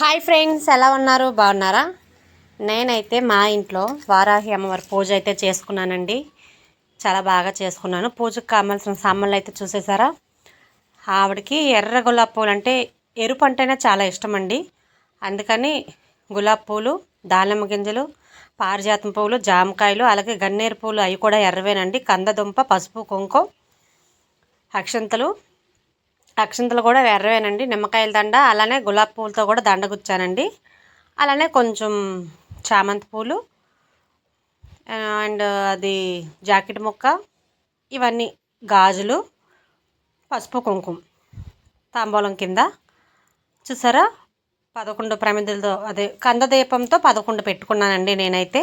Hi friends ఎలా ఉన్నారు? బాగున్నారా? నేనైతే మా ఇంట్లో వారాహి అమ్మవారి పూజ అయితే చేసుకున్నానండి. చాలా బాగా చేసుకున్నాను. పూజకు కావాల్సిన సామాన్లు అయితే చూసేసారా? ఆవిడకి ఎర్ర గులాబీ పూలు అంటే ఎరుపు అంటేనే చాలా ఇష్టం అండి అందుకని గులాబీ పూలు దానిమ్మ గింజలు పారిజాతం పువ్వులు జామకాయలు అలాగే గన్నేరు పూలు అవి కూడా ఎర్రవేనండి. కందదుంప పసుపు కుంకుమ అక్షంతలు అక్షంతలు కూడా ఎర్రవేనండి నిమ్మకాయల దండ అలానే గులాబీ పూలతో కూడా దండ గుచ్చానండి. అలానే కొంచెం చామంతి పూలు అండ్ అది జాకెట్ ముక్క ఇవన్నీ గాజులు పసుపు కుంకుమ తాంబూలం కింద. చూసారా? పదకొండు ప్రమిదలతో అదే కందదీపంతో పదకొండు పెట్టుకున్నానండి నేనైతే.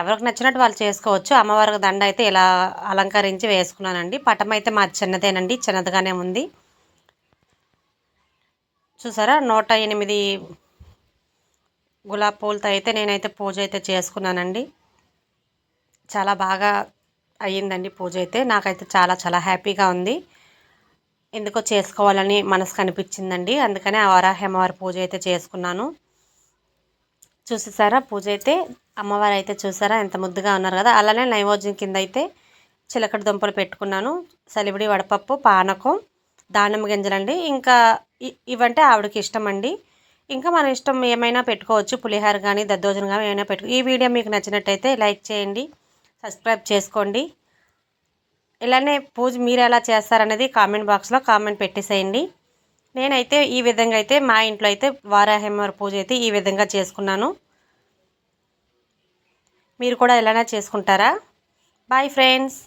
ఎవరికి నచ్చినట్టు వాళ్ళు చేసుకోవచ్చు. అమ్మవారికి దండ అయితే ఇలా అలంకరించి వేసుకున్నానండి. పటం అయితే మా చిన్నదేనండి చిన్నదిగానే ఉంది. చూసారా? నూట ఎనిమిది గులాబీ పూలతో అయితే నేనైతే పూజ అయితే చేసుకున్నానండి. చాలా బాగా అయ్యిందండి పూజ అయితే. నాకైతే చాలా చాలా హ్యాపీగా ఉంది. ఎందుకో చేసుకోవాలని మనసుకు కనిపించిందండి అందుకనే ఆ అమ్మవారి పూజ అయితే చేసుకున్నాను. చూసేసారా? పూజ అయితే అమ్మవారు అయితే చూసారా? ఎంత ముద్దుగా ఉన్నారు కదా. అలానే నైవేద్యం కింద అయితే చిలకడ దుంపలు పెట్టుకున్నాను. సలివిడి వడపప్పు పానకం దానిమ్మ గింజలండి. ఇంకా ఇవంటే ఆవిడకి ఇష్టం అండి ఇంకా మన ఇష్టం ఏమైనా పెట్టుకోవచ్చు పులిహార కానీ దద్దోజనం కానీ ఏమైనా పెట్టుకో ఈ వీడియో మీకు నచ్చినట్టయితే లైక్ చేయండి సబ్స్క్రైబ్ చేసుకోండి. ఇలానే పూజ మీరు ఎలా చేస్తారనేది కామెంట్ బాక్స్లో కామెంట్ పెట్టేసేయండి. నేనైతే ఈ విధంగా అయితే మా ఇంట్లో అయితే వారాహేమవారి పూజ అయితే ఈ విధంగా చేసుకున్నాను. మీరు కూడా ఎలానే చేసుకుంటారా? Bye friends